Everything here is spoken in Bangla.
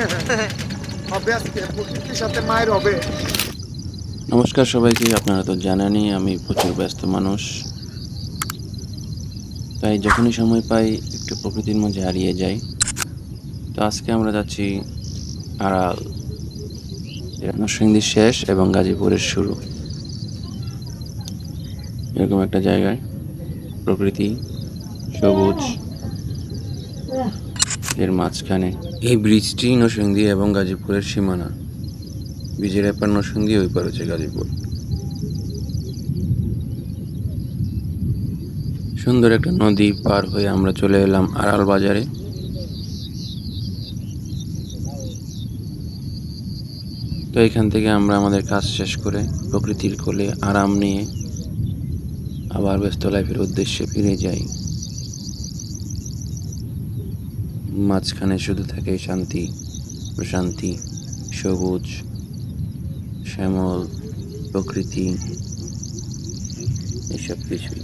হবে আজকে, প্রকৃতির সাথে মায়ের হবে। নমস্কার সবাইকে, আপনারা তো জানেনই আমি প্রচুর ব্যস্ত মানুষ। তাই যখনই সময় পাই, একটু প্রকৃতির মাঝে হারিয়ে যাই। তো আজকে আমরা যাচ্ছি আড়াল নরসিংদীর শেষ এবং গাজীপুরের শুরু। এরকম একটা জায়গায়, প্রকৃতি সবুজ। এর মাঝখানে। এই ব্রিজটি নরসিংদী এবং গাজীপুরের সীমানা। ব্রিজের এপার নরসিংদী, ওই পার হচ্ছে গাজীপুর। সুন্দর একটা নদী পার হয়ে আমরা চলে এলাম আড়াল বাজারে। তো এখান থেকে আমরা আমাদের কাজ শেষ করে প্রকৃতির কোলে আরাম নিয়ে আবার ব্যস্ত লাইফের উদ্দেশ্যে ফিরে যাই। মাঝখানে শুধু থাকে শান্তি প্রশান্তি সবুজ শ্যামল প্রকৃতি এসব কিছুই।